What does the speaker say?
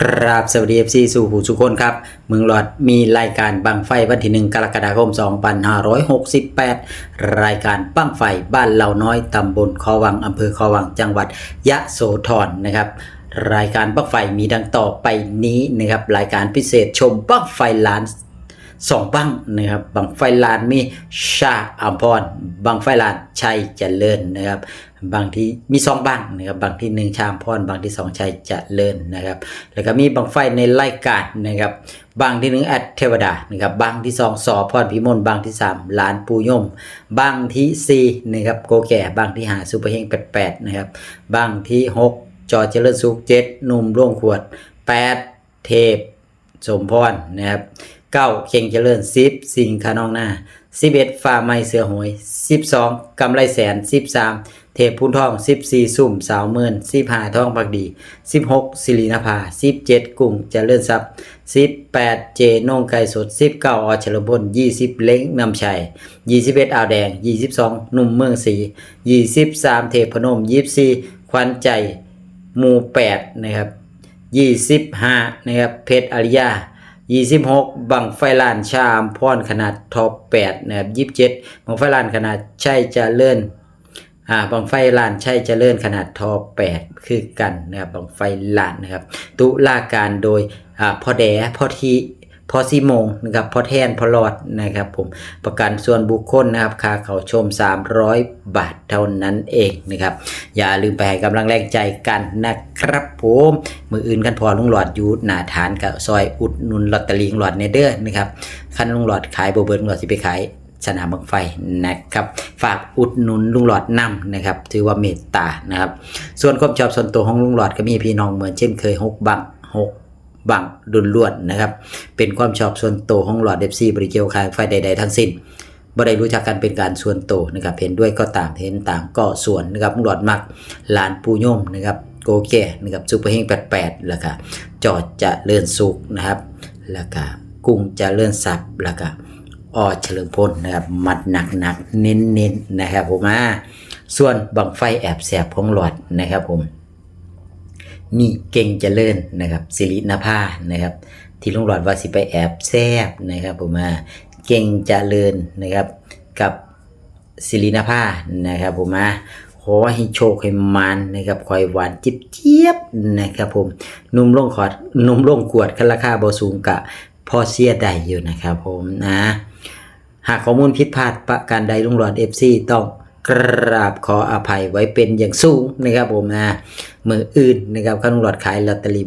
ครับสวัสดีเอฟซีสู่หูสุคนครับเมืองหลอดมีรายการบังไฟวันที่หนึ่งกรกฎาคม 2568 รายการบังไฟบ้านเหล่าน้อยตำบลคอวังอำเภอคอวังจังหวัดยะโสธรนะครับ รายการบังไฟมีดังต่อไปนี้นะครับรายการพิเศษชมบังไฟล้าน สองบังนะครับบังไฟลานมีชาอัมพรบังไฟลานชัยเจริญนะครับบางที่มีสองบังนะครับบางที่หนึ่งชาอัมพรบางที่สองชัยเจริญนะครับ แล้วก็มีบังไฟในรายการนะครับบางที่หนึ่งแอดเทวดานะครับบางที่สองสอพรพิมลบางที่สามลานปูยมบางที่สี่นะครับโกแก่บางที่หาซูเปอร์เฮงแปดแปดนะครับบางที่หกจอเจริญสุขเจ็ดหนุ่มร่วงขวดแปดเทพสมพรนะครับ เก้าเข่งเจริญสิบสิงคานองหน้าสิบเอ็ดฟ้าไม้เสือหวยสิบสองกำไรแสนสิบสามเทพพุนทองสิบสี่สุ่มสาวเมินสิบห้าทองพักดีสิบหกสิรินภาสิบเจ็ดกุ้งเจริญทรัพย์สิบแปดเจนงไก่สดสิบเก้าอเฉลิมพลยี่สิบเล้งนำชัยยี่สิบเอ็ดอ่าวแดงยี่สิบสองหนุ่มเมืองศรียี่สิบสามเทพพนมยี่สิบสี่ควันใจหมู่แปดนะครับยี่สิบห้านะครับเพชรอริยา ยี่สิบหกบังไฟลานชามพรขนาดท็อปแปดนะครับยี่สิบเจ็ดบังไฟลานขนาดใช่จะเลื่อนอ่าบังไฟลานใช่จะเลื่อนขนาดท็อปแปดคือกันนะครับบังไฟลานนะครับ ตุลาการโดยอ่าพ่อแดพ่อที พอซีโมงนะครับพอแทนพอหลอดนะครับผมประกันส่วนบุคคลนะครับค่าเขาชม 300 บาทเท่านั้นเองนะครับ อย่าลืมไปให้กำลังแรงใจกันนะครับผมมืออื่นกันพอลุงหลอดอยู่หนาฐานกับซอยอุดนุนลอตเตอรี่ลุงหลอดเนเดอร์นะครับคันลุงหลอดขายโบเบิร์ลุงหลอดสิไปขายสนามบังไฟนะครับฝากอุดหนุนลุงหลอดนำนะครับถือว่าเมตตานะครับ ส่วนความชอบส่วนตัวของลุงหลอดก็มีพี่น้องเหมือนเช่นเคยหกบังหก บังดุลล้วนนะครับ เป็นความชอบส่วนตัวของหลอดเดฟซีบริเกียวคายไฟใด ๆ ทั้งสิ้นบ่ได้รู้จักกันเป็นการส่วนตัวนะครับเห็นด้วยก็ตามเห็นต่างก็ส่วนนะครับหลอดมักหลานปูย่มนะครับโกแก่นะครับซูเปอร์เฮง88แล้วก็จอดจะเลื่อนสุกนะครับแล้วก็กุ้งจะเลื่อนสับแล้วก็ออเฉลิมพลนะครับมัดหนักหนักเน้นเน้นนะครับผมอ่าส่วนบังไฟแอบแสบของหลอดนะครับผม มีเก่งเจริญนะครับสิรินภานะครับ ที่ลุงหลอดว่าสิไปแอบแซบนะครับผมมาเก่งเจริญนะครับกับสิรินภานะครับผมมาขอให้โชคให้มันนะครับคอยหวานจิบเจี๊ยบนะครับผมนุ่มลงขอดนุ่มลงกวดคันราคาบสูงกะพอเสียได้อยู่นะครับผมนะ หากข้อมูลผิดพลาดประการใดลุงหลอดเอฟซีต้อง กราบขออภัยไว้เป็นอย่างสูงนะครับผมนะมืออื่นนะครับข้าลุงหลอดขายลอตเตอรี่